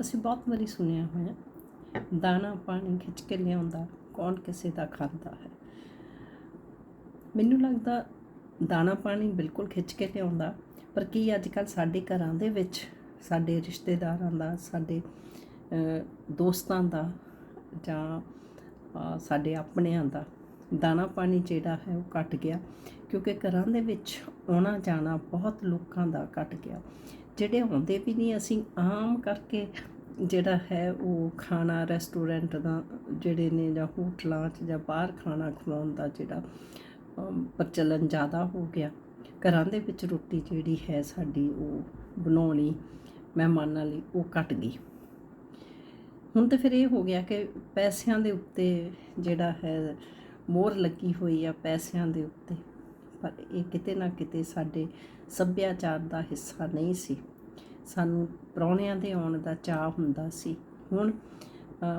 ਅਸੀਂ ਬਹੁਤ ਵਾਰੀ ਸੁਣਿਆ ਹੋਇਆ ਦਾਣਾ ਪਾਣੀ ਖਿੱਚ ਕੇ ਲਿਆਉਂਦਾ, ਕੌਣ ਕਿਸੇ ਦਾ ਖਾਂਦਾ ਹੈ। ਮੈਨੂੰ ਲੱਗਦਾ ਦਾਣਾ ਪਾਣੀ ਬਿਲਕੁਲ ਖਿੱਚ ਕੇ ਲਿਆਉਂਦਾ, ਪਰ ਕੀ ਅੱਜ ਕੱਲ ਸਾਡੇ ਘਰਾਂ ਦੇ ਵਿੱਚ, ਸਾਡੇ ਰਿਸ਼ਤੇਦਾਰਾਂ ਦਾ, ਸਾਡੇ ਦੋਸਤਾਂ ਦਾ ਜਾਂ ਸਾਡੇ ਆਪਣਿਆਂ ਦਾ ਦਾਣਾ ਪਾਣੀ ਜਿਹੜਾ ਹੈ ਉਹ ਘਟ ਗਿਆ, ਕਿਉਂਕਿ ਘਰਾਂ ਦੇ ਵਿੱਚ ਆਉਣਾ ਜਾਣਾ ਬਹੁਤ ਲੋਕਾਂ ਦਾ ਘਟ ਗਿਆ। ਜਿਹੜੇ ਆਉਂਦੇ ਵੀ ਨਹੀਂ, ਅਸੀਂ ਆਮ ਕਰਕੇ ਜਿਹੜਾ ਹੈ ਉਹ ਖਾਣਾ ਰੈਸਟੋਰੈਂਟ ਦਾ ਜਿਹੜੇ ਨੇ ਜਾਂ ਹੋਟਲਾਂ 'ਚ ਜਾਂ ਬਾਹਰ ਖਾਣਾ ਖਵਾਉਣ ਦਾ ਜਿਹੜਾ ਪ੍ਰਚਲਨ ਜ਼ਿਆਦਾ ਹੋ ਗਿਆ। ਘਰਾਂ ਦੇ ਵਿੱਚ ਰੋਟੀ ਜਿਹੜੀ ਹੈ ਸਾਡੀ ਉਹ ਬਣਾਉਣੀ ਮਹਿਮਾਨਾਂ ਲਈ ਉਹ ਘਟ ਗਈ। ਹੁਣ ਤਾਂ ਫਿਰ ਇਹ ਹੋ ਗਿਆ ਕਿ ਪੈਸਿਆਂ ਦੇ ਉੱਤੇ ਜਿਹੜਾ ਹੈ ਮੋਹਰ ਲੱਗੀ ਹੋਈ ਆ ਪੈਸਿਆਂ ਦੇ ਉੱਤੇ। ਪਰ ਇਹ ਕਿਤੇ ਨਾ ਕਿਤੇ ਸਾਡੇ ਸੱਭਿਆਚਾਰ ਦਾ ਹਿੱਸਾ ਨਹੀਂ ਸੀ। ਸਾਨੂੰ ਪ੍ਰਾਹੁਣਿਆਂ ਦੇ ਆਉਣ ਦਾ ਚਾਹ ਹੁੰਦਾ ਸੀ। ਹੁਣ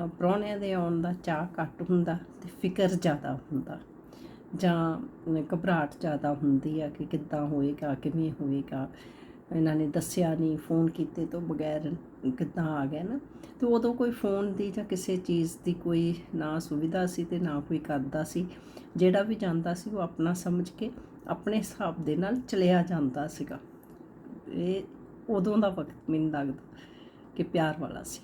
ਪ੍ਰਾਹੁਣਿਆਂ ਦੇ ਆਉਣ ਦਾ ਚਾਹ ਘੱਟ ਹੁੰਦਾ ਤੇ ਫਿਕਰ ਜ਼ਿਆਦਾ ਹੁੰਦਾ। ਜਾਂ ਘਬਰਾਹਟ ਜ਼ਿਆਦਾ ਹੁੰਦੀ ਆ ਕਿ ਕਿੱਦਾਂ ਹੋਏਗਾ, ਕਿਵੇਂ ਹੋਏਗਾ। ਇਹਨਾਂ ਨੇ ਦੱਸਿਆ ਨਹੀਂ, ਫੋਨ ਕੀਤੇ ਤੋਂ ਬਗੈਰ ਕਿੱਦਾਂ ਆ ਗਿਆ ਨਾ। ਤੇ ਉਦੋਂ ਕੋਈ ਫੋਨ ਦੀ ਜਾਂ ਕਿਸੇ ਚੀਜ਼ ਦੀ ਕੋਈ ਨਾ ਸੁਵਿਧਾ ਸੀ ਤੇ ਨਾ ਕੋਈ ਕਰਦਾ ਸੀ। ਜਿਹੜਾ ਵੀ ਜਾਂਦਾ ਸੀ ਉਹ ਆਪਣਾ ਸਮਝ ਕੇ ਆਪਣੇ ਹਿਸਾਬ ਦੇ ਨਾਲ ਚਲਿਆ ਜਾਂਦਾ ਸੀਗਾ। ਇਹ ਉਦੋਂ ਦਾ ਵਕਤ ਮੈਨੂੰ ਲੱਗਦਾ ਕਿ ਪਿਆਰ ਵਾਲਾ ਸੀ।